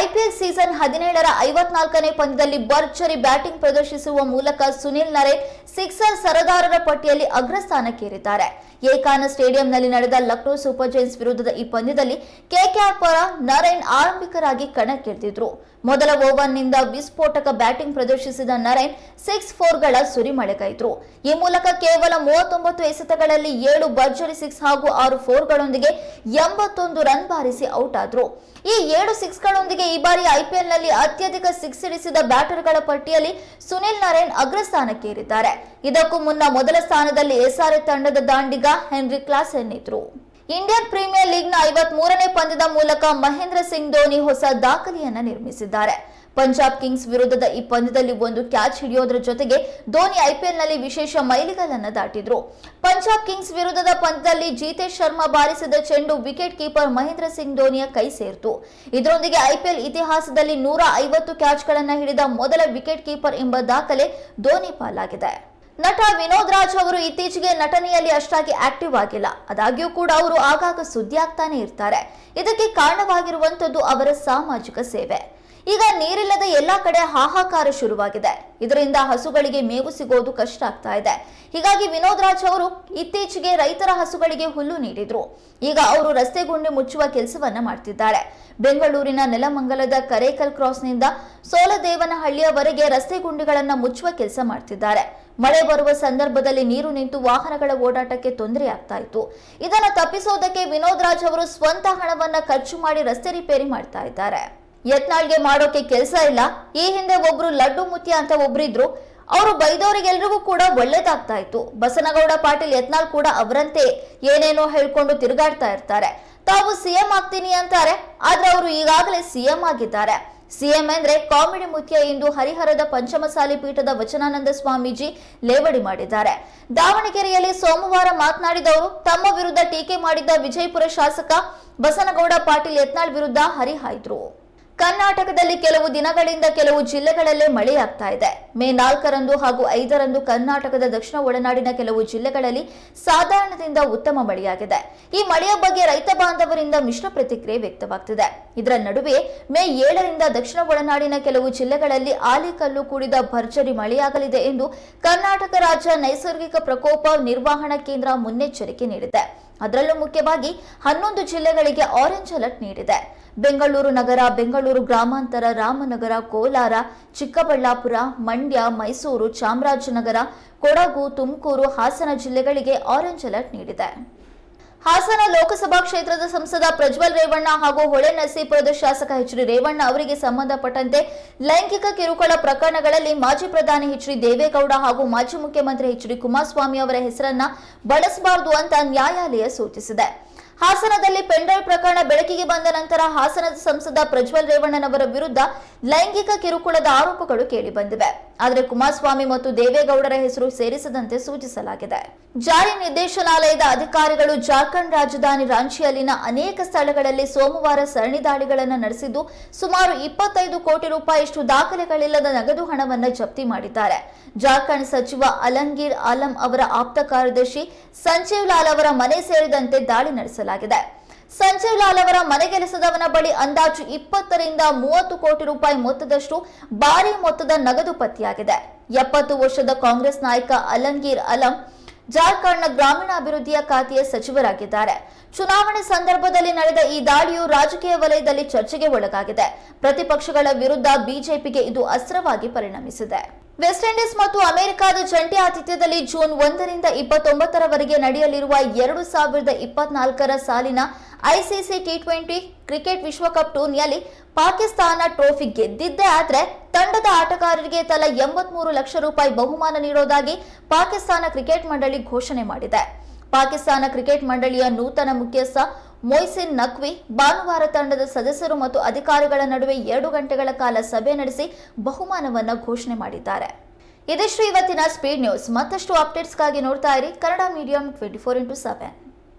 IPL season ಹದಿನೇಳರ ಐವತ್ನಾಲ್ಕನೇ ಪಂದ್ಯದಲ್ಲಿ ಭರ್ಜರಿ ಬ್ಯಾಟಿಂಗ್ ಪ್ರದರ್ಶಿಸುವ ಮೂಲಕ ಸುನಿಲ್ ನರೇನ್ ಸಿಕ್ಸರ್ ಸರದಾರರ ಪಟ್ಟಿಯಲ್ಲಿ ಅಗ್ರಸ್ಥಾನಕ್ಕೇರಿದ್ದಾರೆ. ಏಕಾನ ಸ್ಟೇಡಿಯಂನಲ್ಲಿ ನಡೆದ ಲಕ್ನೋ ಸೂಪರ್ ಜೈನ್ಸ್ ವಿರುದ್ಧದ ಈ ಪಂದ್ಯದಲ್ಲಿ ಕೆಕೆಆರ್ ಪರ ನರೇನ್ ಆರಂಭಿಕರಾಗಿ ಕಣಕ್ಕಿಳಿದಿದ್ರು. ಮೊದಲ ಓವರ್ನಿಂದ ವಿಸ್ಫೋಟಕ ಬ್ಯಾಟಿಂಗ್ ಪ್ರದರ್ಶಿಸಿದ ನರೇನ್ ಸಿಕ್ಸ್ ಫೋರ್ಗಳ ಸುರಿಮಳೆಗೈದ್ರು. ಈ ಮೂಲಕ ಕೇವಲ ಮೂವತ್ತೊಂಬತ್ತು ಎಸೆತಗಳಲ್ಲಿ ಏಳು ಭರ್ಜರಿ ಸಿಕ್ಸ್ ಹಾಗೂ ಆರು ಫೋರ್ಗಳೊಂದಿಗೆ ಎಂಬತ್ತೊಂದು ರನ್ ಬಾರಿಸಿ ಔಟ್ ಆದ್ರು ಈ ಏಳು ಸಿಕ್ಸ್ಗಳೊಂದಿಗೆ ಈ ಬಾರಿ ಐಪಿಎಲ್ನಲ್ಲಿ ಅತ್ಯಧಿಕ ಸಿಕ್ಸ್ ಬ್ಯಾಟರ್ ಬ್ಯಾಟರ್ಗಳ ಪಟ್ಟಿಯಲ್ಲಿ ಸುನಿಲ್ ನರೇನ್ ಅಗ್ರಸ್ಥಾನಕ್ಕೇರಿದ್ದಾರೆ ಇದಕ್ಕೂ ಮುನ್ನ ಮೊದಲ ಸ್ಥಾನದಲ್ಲಿ ಎಸ್ಆರ್ಎ ತಂಡದ ದಾಂಡಿಗ ಹೆನ್ರಿ ಕ್ಲಾಸೆನ್ ಇದ್ರು ಇಂಡಿಯನ್ ಪ್ರೀಮಿಯರ್ ಲೀಗ್ನ ಐವತ್ ಮೂರನೇ ಪಂದ್ಯದ ಮೂಲಕ ಮಹೇಂದ್ರ ಸಿಂಗ್ ಧೋನಿ ಹೊಸ ದಾಖಲೆಯನ್ನು ನಿರ್ಮಿಸಿದ್ದಾರೆ. ಪಂಜಾಬ್ ಕಿಂಗ್ಸ್ ವಿರುದ್ಧದ ಈ ಪಂದ್ಯದಲ್ಲಿ ಒಂದು ಕ್ಯಾಚ್ ಹಿಡಿಯೋದ್ರ ಜೊತೆಗೆ ಧೋನಿ ಐಪಿಎಲ್ನಲ್ಲಿ ವಿಶೇಷ ಮೈಲಿಗಲ್ಲನ್ನು ದಾಟಿದ್ರು. ಪಂಜಾಬ್ ಕಿಂಗ್ಸ್ ವಿರುದ್ಧದ ಪಂದ್ಯದಲ್ಲಿ ಜಿತೇಶ್ ಶರ್ಮಾ ಬಾರಿಸಿದ ಚೆಂಡು ವಿಕೆಟ್ ಕೀಪರ್ ಮಹೇಂದ್ರ ಸಿಂಗ್ ಧೋನಿಯ ಕೈ ಸೇರಿತು. ಇದರೊಂದಿಗೆ ಐಪಿಎಲ್ ಇತಿಹಾಸದಲ್ಲಿ ನೂರ ಐವತ್ತು ಕ್ಯಾಚ್ಗಳನ್ನು ಹಿಡಿದ ಮೊದಲ ವಿಕೆಟ್ ಕೀಪರ್ ಎಂಬ ದಾಖಲೆ ಧೋನಿ ಪಾಲಾಗಿದೆ. ನಟ ವಿನೋದ್ ರಾಜ್ ಅವರು ಇತ್ತೀಚೆಗೆ ನಟನೆಯಲ್ಲಿ ಅಷ್ಟಾಗಿ ಆಕ್ಟಿವ್ ಆಗಿಲ್ಲ. ಆದಾಗ್ಯೂ ಕೂಡ ಅವರು ಆಗಾಗ ಸುದ್ದಿ ಆಗ್ತಾನೆ ಇರ್ತಾರೆ. ಇದಕ್ಕೆ ಕಾರಣವಾಗಿರುವಂತದ್ದು ಅವರ ಸಾಮಾಜಿಕ ಸೇವೆ. ಈಗ ನೀರಿಲ್ಲದ ಎಲ್ಲಾ ಕಡೆ ಹಾಹಾಕಾರ ಶುರುವಾಗಿದೆ. ಇದರಿಂದ ಹಸುಗಳಿಗೆ ಮೇವು ಸಿಗೋದು ಕಷ್ಟ ಆಗ್ತಾ ಇದೆ. ಹೀಗಾಗಿ ವಿನೋದ್ ರಾಜ್ ಅವರು ಇತ್ತೀಚೆಗೆ ರೈತರ ಹಸುಗಳಿಗೆ ಹುಲ್ಲು ನೀಡಿದ್ರು. ಈಗ ಅವರು ರಸ್ತೆ ಗುಂಡಿ ಮುಚ್ಚುವ ಕೆಲಸವನ್ನ ಮಾಡ್ತಿದ್ದಾರೆ. ಬೆಂಗಳೂರಿನ ನೆಲಮಂಗಲದ ಕರೇಕಲ್ ಕ್ರಾಸ್ನಿಂದ ಸೋಲದೇವನಹಳ್ಳಿಯವರೆಗೆ ರಸ್ತೆ ಗುಂಡಿಗಳನ್ನು ಮುಚ್ಚುವ ಕೆಲಸ ಮಾಡ್ತಿದ್ದಾರೆ. ಮಳೆ ಬರುವ ಸಂದರ್ಭದಲ್ಲಿ ನೀರು ನಿಂತು ವಾಹನಗಳ ಓಡಾಟಕ್ಕೆ ತೊಂದರೆ ಆಗ್ತಾ ಇತ್ತು. ಇದನ್ನು ತಪ್ಪಿಸೋದಕ್ಕೆ ವಿನೋದ್ ರಾಜ್ ಅವರು ಸ್ವಂತ ಹಣವನ್ನ ಖರ್ಚು ಮಾಡಿ ರಸ್ತೆ ರಿಪೇರಿ ಮಾಡ್ತಾ ಇದ್ದಾರೆ. ಯತ್ನಾಳ್ಗೆ ಮಾಡೋಕೆ ಕೆಲಸ ಇಲ್ಲ. ಈ ಹಿಂದೆ ಒಬ್ರು ಲಡ್ಡು ಮುತ್ಯ ಅಂತ ಒಬ್ರಿದ್ರು. ಅವರು ಬೈದವರಿಗೆಲ್ರಿಗೂ ಕೂಡ ಒಳ್ಳೇದಾಗ್ತಾ ಇತ್ತು. ಬಸನಗೌಡ ಪಾಟೀಲ್ ಯತ್ನಾಳ್ ಕೂಡ ಅವರಂತೆ ಏನೇನೋ ಹೇಳ್ಕೊಂಡು ತಿರುಗಾಡ್ತಾ ಇರ್ತಾರೆ. ತಾವು ಸಿಎಂ ಆಗ್ತೀನಿ ಅಂತಾರೆ, ಆದ್ರೆ ಅವರು ಈಗಾಗಲೇ ಸಿಎಂ ಆಗಿದ್ದಾರೆ. ಸಿಎಂ ಅಂದ್ರೆ ಕಾಮಿಡಿ ಮುಖ್ಯ ಎಂದು ಹರಿಹರದ ಪಂಚಮಸಾಲಿ ಪೀಠದ ವಚನಾನಂದ ಸ್ವಾಮೀಜಿ ಲೇವಡಿ ಮಾಡಿದ್ದಾರೆ. ದಾವಣಗೆರೆಯಲ್ಲಿ ಸೋಮವಾರ ಮಾತನಾಡಿದವರು, ತಮ್ಮ ವಿರುದ್ಧ ಟೀಕೆ ಮಾಡಿದ್ದ ವಿಜಯಪುರ ಶಾಸಕ ಬಸನಗೌಡ ಪಾಟೀಲ್ ಯತ್ನಾಳ್ ವಿರುದ್ಧ ಹರಿಹಾಯ್ದ್ರು. ಕರ್ನಾಟಕದಲ್ಲಿ ಕೆಲವು ದಿನಗಳಿಂದ ಕೆಲವು ಜಿಲ್ಲೆಗಳಲ್ಲೇ ಮಳೆಯಾಗ್ತಾ ಇದೆ. ಮೇ ನಾಲ್ಕರಂದು ಹಾಗೂ ಐದರಂದು ಕರ್ನಾಟಕದ ದಕ್ಷಿಣ ಒಳನಾಡಿನ ಕೆಲವು ಜಿಲ್ಲೆಗಳಲ್ಲಿ ಸಾಧಾರಣದಿಂದ ಉತ್ತಮ ಮಳೆಯಾಗಿದೆ. ಈ ಮಳೆಯ ಬಗ್ಗೆ ರೈತ ಬಾಂಧವರಿಂದ ಮಿಶ್ರ ಪ್ರತಿಕ್ರಿಯೆ ವ್ಯಕ್ತವಾಗ್ತಿದೆ. ಇದರ ನಡುವೆ ಮೇ ಏಳರಿಂದ ದಕ್ಷಿಣ ಒಳನಾಡಿನ ಕೆಲವು ಜಿಲ್ಲೆಗಳಲ್ಲಿ ಆಲಿಕಲ್ಲು ಕೂಡಿದ ಭರ್ಜರಿ ಮಳೆಯಾಗಲಿದೆ ಎಂದು ಕರ್ನಾಟಕ ರಾಜ್ಯ ನೈಸರ್ಗಿಕ ಪ್ರಕೋಪ ನಿರ್ವಹಣಾ ಕೇಂದ್ರ ಮುನ್ನೆಚ್ಚರಿಕೆ ನೀಡಿದೆ. ಅದರಲ್ಲೂ ಮುಖ್ಯವಾಗಿ ಹನ್ನೊಂದು ಜಿಲ್ಲೆಗಳಿಗೆ ಆರೆಂಜ್ ಅಲರ್ಟ್ ನೀಡಿದೆ. ಬೆಂಗಳೂರು ನಗರ, ಬೆಂಗಳೂರು ಗ್ರಾಮಾಂತರ, ರಾಮನಗರ, ಕೋಲಾರ, ಚಿಕ್ಕಬಳ್ಳಾಪುರ, ಮಂಡ್ಯ, ಮೈಸೂರು, ಚಾಮರಾಜನಗರ, ಕೊಡಗು, ತುಮಕೂರು, ಹಾಸನ ಜಿಲ್ಲೆಗಳಿಗೆ ಆರೆಂಜ್ ಅಲರ್ಟ್ ನೀಡಿದೆ. ಹಾಸನ ಲೋಕಸಭಾ ಕ್ಷೇತ್ರದ ಸಂಸದ ಪ್ರಜ್ವಲ್ ರೇವಣ್ಣ ಹಾಗೂ ಹೊಳೆ ನರಸೀಪುರದ ಶಾಸಕ ಎಚ್ ಡಿ ರೇವಣ್ಣ ಅವರಿಗೆ ಸಂಬಂಧಪಟ್ಟಂತೆ ಲೈಂಗಿಕ ಕಿರುಕುಳ ಪ್ರಕರಣಗಳಲ್ಲಿ ಮಾಜಿ ಪ್ರಧಾನಿ ಎಚ್ ಡಿ ದೇವೇಗೌಡ ಹಾಗೂ ಮಾಜಿ ಮುಖ್ಯಮಂತ್ರಿ ಎಚ್ ಡಿ ಕುಮಾರಸ್ವಾಮಿ ಅವರ ಹೆಸರನ್ನ ಬಳಸಬಾರದು ಅಂತ ನ್ಯಾಯಾಲಯ ಸೂಚಿಸಿದೆ. ಹಾಸನದಲ್ಲಿ ಪೆಂಡಲ್ ಪ್ರಕರಣ ಬೆಳಕಿಗೆ ಬಂದ ನಂತರ ಹಾಸನದ ಸಂಸದ ಪ್ರಜ್ವಲ್ ರೇವಣ್ಣನವರ ವಿರುದ್ಧ ಲೈಂಗಿಕ ಕಿರುಕುಳದ ಆರೋಪಗಳು ಕೇಳಿಬಂದಿವೆ. ಆದರೆ ಕುಮಾರಸ್ವಾಮಿ ಮತ್ತು ದೇವೇಗೌಡರ ಹೆಸರು ಸೇರಿಸದಂತೆ ಸೂಚಿಸಲಾಗಿದೆ. ಜಾರಿ ನಿರ್ದೇಶನಾಲಯದ ಅಧಿಕಾರಿಗಳು ಜಾರ್ಖಂಡ್ ರಾಜಧಾನಿ ರಾಂಚಿಯಲ್ಲಿನ ಅನೇಕ ಸ್ಥಳಗಳಲ್ಲಿ ಸೋಮವಾರ ಸರಣಿ ದಾಳಿಗಳನ್ನು ನಡೆಸಿದ್ದು, ಸುಮಾರು ಇಪ್ಪತ್ತೈದು ಕೋಟಿ ರೂಪಾಯಿಯಷ್ಟು ದಾಖಲೆಗಳಿಲ್ಲದ ನಗದು ಹಣವನ್ನು ಜಪ್ತಿ ಮಾಡಿದ್ದಾರೆ. ಜಾರ್ಖಂಡ್ ಸಚಿವ ಅಲಂಗೀರ್ ಆಲಂ ಅವರ ಆಪ್ತ ಕಾರ್ಯದರ್ಶಿ ಸಂಜೀವ್ ಲಾಲ್ ಅವರ ಮನೆ ಸೇರಿದಂತೆ ದಾಳಿ ನಡೆಸಲಾಗಿದೆ. ಸಂಜೀವ್ ಲಾಲ್ ಅವರ ಮನೆಗೆಲಸದವನ ಬಳಿ ಅಂದಾಜು ಇಪ್ಪತ್ತರಿಂದ ಮೂವತ್ತು ಕೋಟಿ ರೂಪಾಯಿ ಮೊತ್ತದಷ್ಟು ಭಾರಿ ಮೊತ್ತದ ನಗದು ಪತ್ತೆಯಾಗಿದೆ. ಎಪ್ಪತ್ತು ವರ್ಷದ ಕಾಂಗ್ರೆಸ್ ನಾಯಕ ಅಲಂಗೀರ್ ಅಲಂ ಜಾರ್ಖಂಡ್ನ ಗ್ರಾಮೀಣಾಭಿವೃದ್ಧಿಯ ಖಾತೆಯ ಸಚಿವರಾಗಿದ್ದಾರೆ. ಚುನಾವಣೆ ಸಂದರ್ಭದಲ್ಲಿ ನಡೆದ ಈ ದಾಳಿಯು ರಾಜಕೀಯ ವಲಯದಲ್ಲಿ ಚರ್ಚೆಗೆ ಒಳಗಾಗಿದೆ. ಪ್ರತಿಪಕ್ಷಗಳ ವಿರುದ್ಧ ಬಿಜೆಪಿಗೆ ಇದು ಅಸ್ತ್ರವಾಗಿ ಪರಿಣಮಿಸಿದೆ. ವೆಸ್ಟ್ ಇಂಡೀಸ್ ಮತ್ತು ಅಮೆರಿಕದ ಜಂಟಿ ಆತಿಥ್ಯದಲ್ಲಿ ಜೂನ್ ಒಂದರಿಂದ ಇಪ್ಪತ್ತೊಂಬತ್ತರವರೆಗೆ ನಡೆಯಲಿರುವ ಎರಡು ಸಾವಿರದ ಇಪ್ಪತ್ನಾಲ್ಕರ ಸಾಲಿನ ಐಸಿಸಿ ಟಿ ಟ್ವೆಂಟಿ ಕ್ರಿಕೆಟ್ ವಿಶ್ವಕಪ್ ಟೂರ್ನಿಯಲ್ಲಿ ಪಾಕಿಸ್ತಾನ ಟ್ರೋಫಿ ಗೆದ್ದಿದ್ದೇ ಆದರೆ ತಂಡದ ಆಟಗಾರರಿಗೆ ತಲಾ ಎಂಬತ್ಮೂರು ಲಕ್ಷ ರೂಪಾಯಿ ಬಹುಮಾನ ನೀಡೋದಾಗಿ ಪಾಕಿಸ್ತಾನ ಕ್ರಿಕೆಟ್ ಮಂಡಳಿ ಘೋಷಣೆ ಮಾಡಿದೆ. ಪಾಕಿಸ್ತಾನ ಕ್ರಿಕೆಟ್ ಮಂಡಳಿಯ ನೂತನ ಮುಖ್ಯಸ್ಥ ಮೊಯ್ಸಿನ್ ನಕ್ವಿ ಭಾನುವಾರ ತಂಡದ ಸದಸ್ಯರು ಮತ್ತು ಅಧಿಕಾರಿಗಳ ನಡುವೆ ಎರಡು ಗಂಟೆಗಳ ಕಾಲ ಸಭೆ ನಡೆಸಿ ಬಹುಮಾನವನ್ನು ಘೋಷಣೆ ಮಾಡಿದ್ದಾರೆ. ಇದಿಷ್ಟು ಇವತ್ತಿನ ಸ್ಪೀಡ್ ನ್ಯೂಸ್ ಮತ್ತಷ್ಟು ಅಪ್ಡೇಟ್ಸ್ಗಾಗಿ ನೋಡ್ತಾ ಇರಿ Kannada medium twenty four into seven